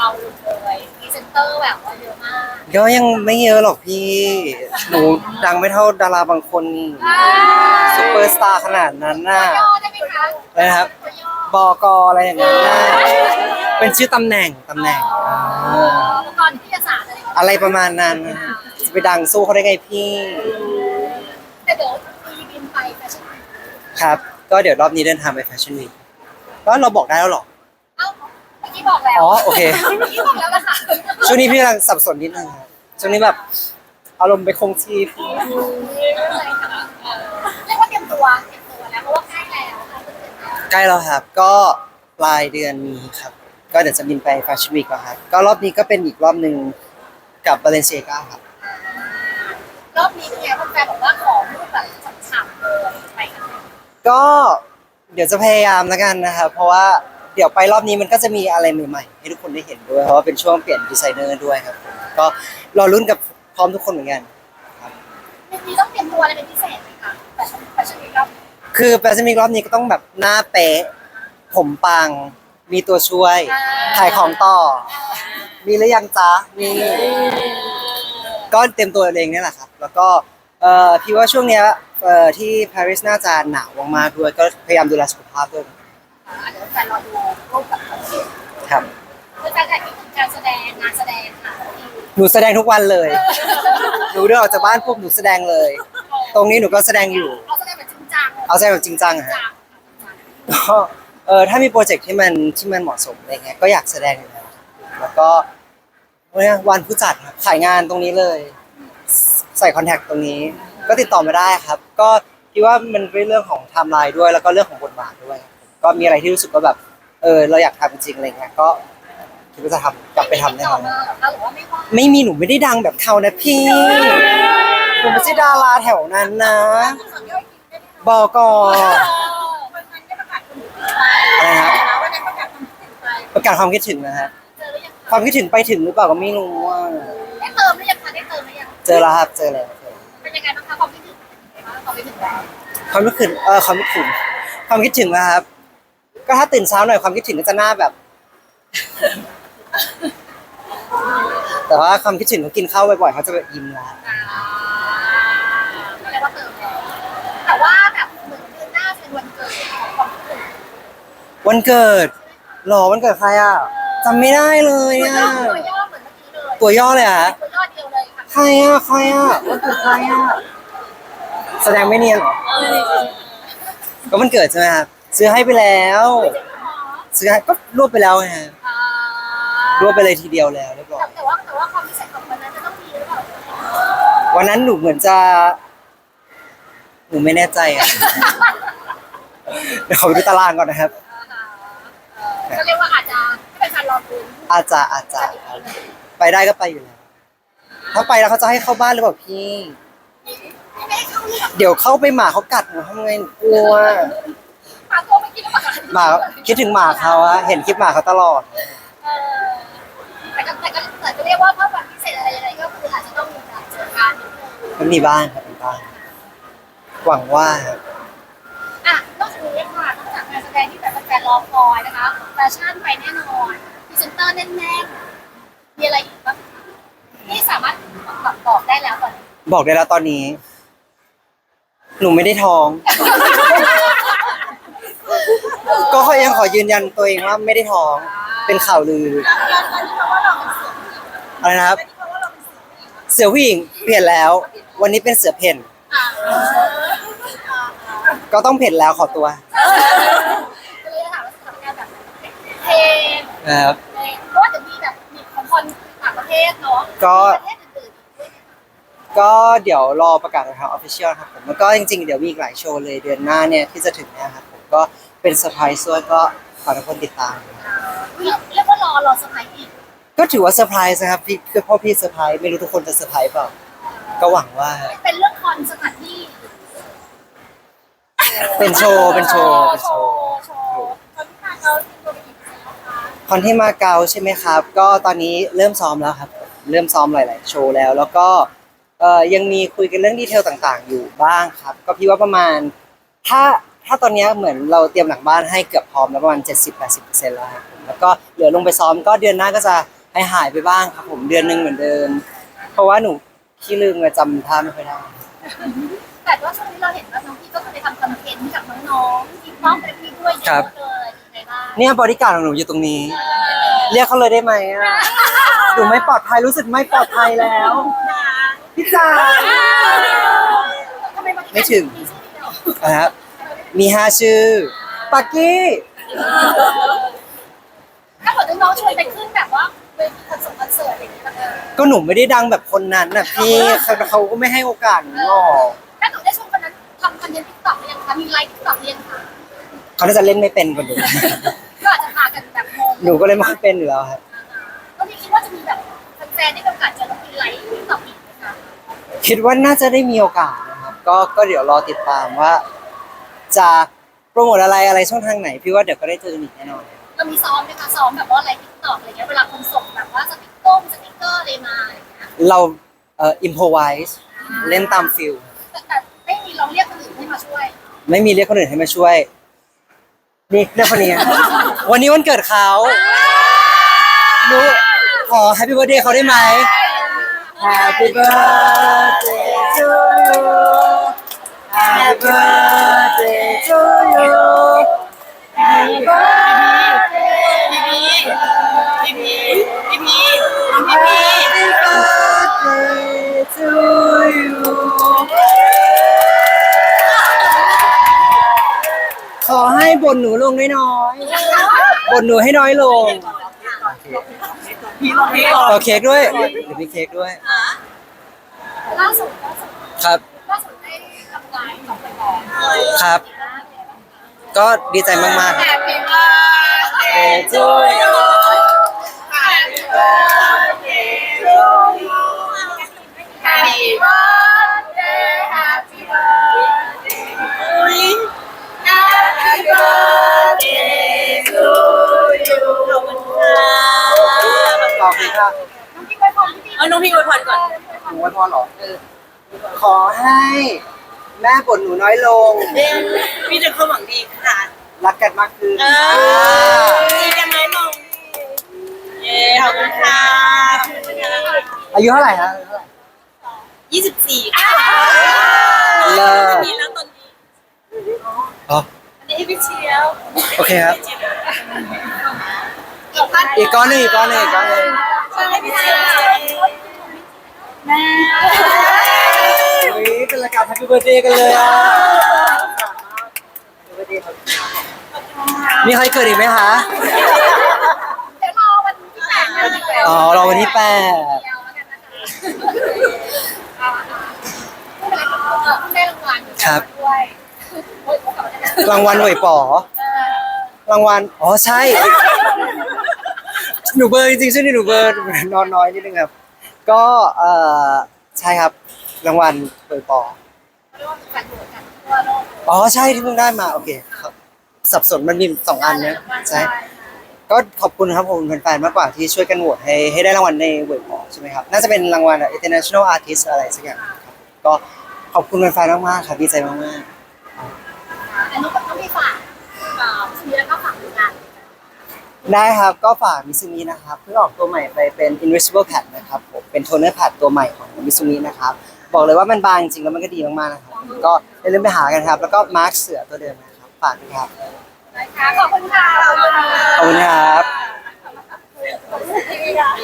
บาลงเลยพรีเซนเตอร์แบบว่าเยอะมากก็ยังไม่เยอะหรอกพี่ หนูดังไม่เท่าดาราบางคนนี่ซูเปอร์สตาร์ขนาดนั้นน่ะย่อได้ไหมคะอะไรนะครับตัวย่อ บอกออะไรอย่างนั้นน่ะเป็นชื่อตำแหน่งตำแหน่งอ่าอุปกรณ์วิทยาศาสตร์อะไรอย่างเงี้ยอะไรประมาณนั้นนะจะไปดังสู้เขาได้ไงพี่ แต่เดี๋ยวมีบินไปแฟชั่นวีคครับ ก็เดี๋ยวรอบนี้เดินทางไปแฟชั่นวีคก็เราบอกได้แล้วเหรอเอ้าเมื่อ กี้บอกแล้วอ๋อโอเค เมื่อกี้บอกแล้วนะคะช่วงนี้พี่กำลังสับสนนิดนึงครับช่วงนี้แบบอารมณ์ไปคงที่เรียกว่าเตรียมตัวเตรียมตัวแล้วเพราะว่าใกล้แล้วค่ะใกล้แล้วครับก็ปลายเดือนนี้ครับ ก็เดี๋ยวจะบินไปแฟชั่นวีคแล้วครับก็รอบนี้ก็เป็นอีกรอบหนึ่งกับบาเลนเซียกาครับรอบนี้เป็นไงแฟนๆบอกว่าของรูปแบบฉ่ำๆเลยไปกันเลยก็เดี๋ยวจะพยายามแล้วกันนะครับ เพราะว่าเดี๋ยวไปรอบนี้มันก็จะมีอะไรใหม่ๆ ให้ทุกคนได้เห็นด้วย เพราะว่าเป็นช่วงเปลี่ยนดีไซเนอร์ด้วยครับผมก็รอรุ่นกับพร้อมทุกคนเหมือนกันมีต้องเตรียมตัวอะไรเป็นพิเศษไหมคะแฟชั่นแฟชั่นวีครอบนี้คือแฟชั่นวีครอบนี้ก็ต้องแบบหน้าเป๊ะผมปัง มีตัวช่วยขายของต่อ มีหรือยังจ๊ะมีก็เต็มตัวเองเนี่ยแหละครับ แล้วก็เอ่อพี่ว่าช่วงเนี้ยเอ่อที่ปารีสน่าจะหนาวมากๆด้วยก็พยายามดูแลสุขภาพด้วยอ่าเดี๋ยว แฟนรอดูรูปแบบของเด็กครับเพื่อการอีกการแสดงงานแสดงค่ะที่หนูแสดงทุกวันเลยหนูเดินออกจากบ้านปุ๊บหนูแสดงเลย ตรงนี้หนูก็แสดงอยู่เขาแสดงแบบจริงจังเอาแสดงแบบจริงจังอะฮะจังก็เออถ้ามีโปรเจกต์ที่มันที่มันเหมาะสมอะไรเงี้ยก็อยากแสดงอยู่แล้วแล้วก็เนี่ยวันผู้จัดครับขายงานตรงนี้เลย ใส่คอนแทคตรงนี้ ก็ติดต่อมาได้ครับ ก็คิดว่ามันเป็นเรื่องของไทม์ไลน์ด้วย แล้วก็เรื่องของบทบาทด้วย ก็มีอะไรที่รู้สึกว่าแบบ เออ เราอยากทำจริงๆอะไรเงี้ยก็คิดว่าจะทำกลับไปทำแน่นอนไม่ติดต่อมาหรอกคะหรือว่าไม่ว่างไม่มีหนูไม่ได้ดังแบบเขานะพี่หนูไม่ใช่ดาราแถวนั้นนะสอนย่อยกินได้ไหมบอกอวันนั้นได้ประกาศคนอื่นไปอะไรนะวันนั้นประกาศคนอื่นไปประกาศความคิดถึงนะฮะเจอหรือยังความคิดถึงไปถึงหรือเปล่าก็ไม่รู้ว่าได้เติมหรือยังคะได้เติมหรือยังเจอแล้วครับเจอแล้วเจอแล้ว เป็นยังไงบ้างคะความคิดถึงเป็นยังไงบ้างความคิดถึงแล้วความคิดถึงเออความคิดถึงความคิดถึงนะครับ ก็ถ้าตื่นเช้าหน่อยความคิดถึงก็จะหน้าแบบ แต่ว่าความคิดถึงก็กินข้าวบ่อยๆเขาจะแบบยิ้มแล้วอ่าก็เรียกว่าเติมแล้วแต่ว่าแบบเหมือนเดือนหน้าเป็นวันเกิดของความคิดถึงวันเกิดหรอวันเกิดใครอะจำไม่ได้เลยตัวอะย่อตัวย่อเหมือนเมื่อกี้เลยตัวย่อเลยเหรอะตัวย่อเดียวเลยค่ะใครอะใครอะวันเกิดใครอะแสดงไม่เนียนเหรอเออก็มันเกิดใช่ไหมครับ ซื้อให้ไปแล้ว ซื้อให้ก็รวบไปแล้วไงฮะอ่ารวบไปเลยทีเดียวแล้วเรียบร้อยแต่ว่าแต่ว่าความพิเศษของวันนั้นจะต้องมีหรือเปล่าวันนั้นหนูเหมือนจะหนูไม่แน่ใจอะเดี๋ยวขอไปดูตารางก่อนนะครับอ่าฮะเออก็เรียกว่าอาจจะให้เป็นการรอดูอาจจะอาจจะไปได้ก็ไปอยู่แล้วถ้าไปแล้วเขาจะให้เข้าบ้านหรือเปล่าพี่ไม่ให้เข้าเรื่องเดี๋ยวเข้าไปหมาเขากัดหนูทำไงหนูกลัว พาตัวไปกินอา หารหมาคิดถึงหมาเขาอะเห็นคลิปหมาเขาตลอด เออแต่ก็แต่ก็แต่ก็เรียกว่าถ้าวันพิเศษอะไรยังไงก็คืออาจจะต้องมีการเจอกันนิดนึงมันมีบ้านครับมีบ้านหวังว่าครับอะนอกจากนี้ค่ะนอกจากงานแสดงที่แบบแฟนๆรอคอยนะคะแฟชั่นไปแน่นอนพรีเซนเตอร์แน่นๆมีอะไรอีกบ้างคะที่สามารถแบบบอกได้แล้วตอนนี้บอกได้แล้วตอนนี้ หนูไม่ได้ท้องก็ข อยังขอยืนยันตัวเองว่าไม่ได้ท้องเป็นข่าวลืออะไรนะครับ เสือผู้หญิงเปลี่ยนแล้ว วันนี้เป็นเสือเพ่นอ่าก็ต้องเพ่นแล้วขอตัวก็เลยถามว่าสำหรับงานแบบเพลงนะครับเพราะว่าจะมีแบบมีของคนต่างประเทศเนาะก็ประเทศอื่นๆด้วยก็เดี๋ยวรอประกาศทางออฟฟิเชียลครับผมแล้วก็จริงๆ เดี๋ยวมีอีกหลายโชว์เลยเดือนหน้าเนี่ยที่จะถึงเนะครับผมก็ เป็นเซอร์ไพรส์ด้วยก็ฝากทุกคนติดตามนะครับเรียกเรียกว่ารอรอสมัยอีกก็ถือว่าเซอร์ไพรส์นะครับพี่คือพ่อพี่เซอร์ไพรส์ไม่รู้ทุกคนจะเซอร์ไพรส์เปล่าก็หวังว่า เป็นเรื่องคอนสถานที่เป็นโชว์เป็นโชว์เป็นโชโชว์ว์ โชว์ตอนที่มาเราตัวไปกี่เปอร์เซ็นต์แล้วคะคอนที่มาเก๊าใช่ไหมครับ ก็ตอนนี้เริ่มซ้อมแล้วครับ เริ่มซ้อมหลาย ๆ โชว์แล้ว แล้วก็เอ่อยังมีคุยกันเรื่องดีเทลต่าง ๆ อยู่บ้างครับ ก็พี่ว่าประมาณถ้า ถ้าตอนเนี้ยเหมือนเราเตรียมหลังบ้านให้เกือบพร้อมแล้วประมาณ 70-80%แล้วครับผมแล้วก็เหลือลงไปซ้อมก็เดือนหน้าก็จะให้หายไปบ้างครับผมเดือนหนึ่งเหมือนเดิม เพราะว่าหนูขี้ลืมอะจำท่าไม่ค่อยได้แต่ว่าช่วงนี้เราเห็นว่าน้องพี่ก็เคยไปทำคอนเทนต์กับน้องๆทีมน้องเป็นพี่ด้วยเยครัอะบเลยยังไงบ้างเนี่ยบริการดของหนูอยู่ตรงนี้ เรียกเขาเลยได้ไหมอะหนูไม่ปลอดภัยรู้สึกไม่ปลอดภัยแล้วพี่จ๋าทำไมบริการไม่ถึงมีชื่อเดียวนะครับ มีห้าชื่อ ปักกี้ ถ้าเกิดน้องๆชวนไปขึ้นแบบว่าเวทีคอนเสิร์ตคอนเสิร์ตอะไรอย่างเงี้ยแบบเออก็หนูไม่ได้ดังแบบคนนั้นน่ะพี่เขาเขาก็ไม่ให้โอกาสหนูหรอกถ้าหนูได้ชมคนนั้นทำคอนเทนต์ติ๊กต็อกหรือยังคะมีไลฟ์ติ๊กต็อกหรือยังคะเขาน่าจะเล่นไม่เป็นกว่าหนู ก็อาจจะพากันแบบงงหนูก็เลยไม่ค่อยเป็นอยู่แล้วครับ ก็ไม่คิดว่าจะมีแบบแฟนๆได้มีโอกาสเจอน้องมีไลฟ์ติ๊กต็อกอีกไหมคะ คิดว่าน่าจะได้มีโอกาสนะครับ ก็ก็เดี๋ยวรอติดตามว่า จะโปรโมทอะไรอะไรช่องทางไหน พี่ว่าเดี๋ยวก็ได้เจอกันอีกแน่นอนเรามีซ้อมไหมคะซ้อมแบบว่าไลฟ์ติ๊กต็อกอะไรเงี้ยเวลาคนส่งแบบว่าสติ๊กเกอร์สติ๊กเกอร์อะไรมาอะไรเงี้ยเราเอ่ออิมพอไวส์เล่นตามฟิลแต่แต่ไม่มีเราเรียกคนอื่นให้มาช่วยไม่มีเรียกคนอื่นให้มาช่วยนี่เรียกคนนี้ วันนี้วันเกิดเขาหนูขอ Happy Birthday เขาได้ไหม Happy birthday to you Happy birthday to you Happy birthday พี่พีพี่พีพี่พีน้องพี่พี Happy birthday to you ขอให้บนหนูลงน้อยๆบนหนูให้น้อยลงพี่น้องพี่ก่อนขอเค้กด้วยเดี๋ยวมีเค้กด้วย ล่าสุดล่าสุดครับ ล่าสุดได้ทำงานกับไปก่อนครับ ก็ดีใจมากๆครับแฮปปี้เบิร์ดเดย์ to you แฮปปี้เบิร์ดเดย์ทูยูแฮปปี้เบิร์ดเดย์แฮปปี้เบิร์ดเดย์อุ้ยแฮปปี้เบิร์ดเดย์ทูยูขอบคุณค่ะขอบคุณค่ะน้องพี่ไปพรพี่พี่เอาน้องพี่อวยพรก่อน หนูไว้พอหรอขอให้ แม่บ่นหนูน้อยลง พี่จะเข้าหวังดีค่ะรักกันมากขึ้นเออดีกันไหมน้องเย้ขอบคุณค่ะอายุเท่าไหร่ฮะยี่สิบสี่ค่ะเลิศนี่แล้วตอนนี้อ๋ออันนี้ให้พี่เชียวโอเคครับ อีกพันอีกก้อนหนึ่งอีกก้อนหนึ่งอีกก้อนหนึ่งให้พี่เชียวแม่ เฮ้ยเป็นรายการ Happy Birthday กันเลยอะ Happy Birthday ครับมีใครเกิดอีกไหมคะ เดี๋ยวรอวันที่แปดนะอ๋อรอวันที่แปด เดียวแล้วกันนะคะได้รางวัลด้วยโอ้ยกลับมาได้รางวัลหน่วยป๋อรางวัล อ๋อใช่ หนูเบอร์จริงๆชื่อนี่หนูเบอร์นอนน้อยนิดนึงครับ ก็เอ่อใช่ครับ รางวัลหน่วยป๋อเรียกว่าแฟนโหวตกันทั่วโลกอ๋อใช่ที่เพิ่งได้มา โอเคครับสับสนมันมีสองอันนะใช่ก็ขอบคุณครับผมแฟนๆมากกว่าที่ช่วยกันโหวตให้ให้ได้รางวัลในเว็บพอใช่ไหมครับ น่าจะเป็นรางวัล international artist อะไรสักอย่างครับก็ขอบคุณแฟนๆมากๆครับดีใจมากอันนี้ก็ต้องมีฝากชีวิตแล้วก็ฝากงานๆได้ครับก็ฝากมิซูมินะครับเพิ่งออกตัวใหม่ไปเป็น invisible pad นะครับผมเป็นโทนเนอร์ pad ตัวใหม่ของมิซูมินะครับ บอกเลยว่ามันบางจริงแล้วมันก็ดีมากๆนะครับก็อย่าลืมไปหากันครับ แล้วก็มาร์คเสือตัวเดิมนะครับฝากด้วยครับนะคะขอบคุณค่ะขอบคุณครับขอบคุณค่ะ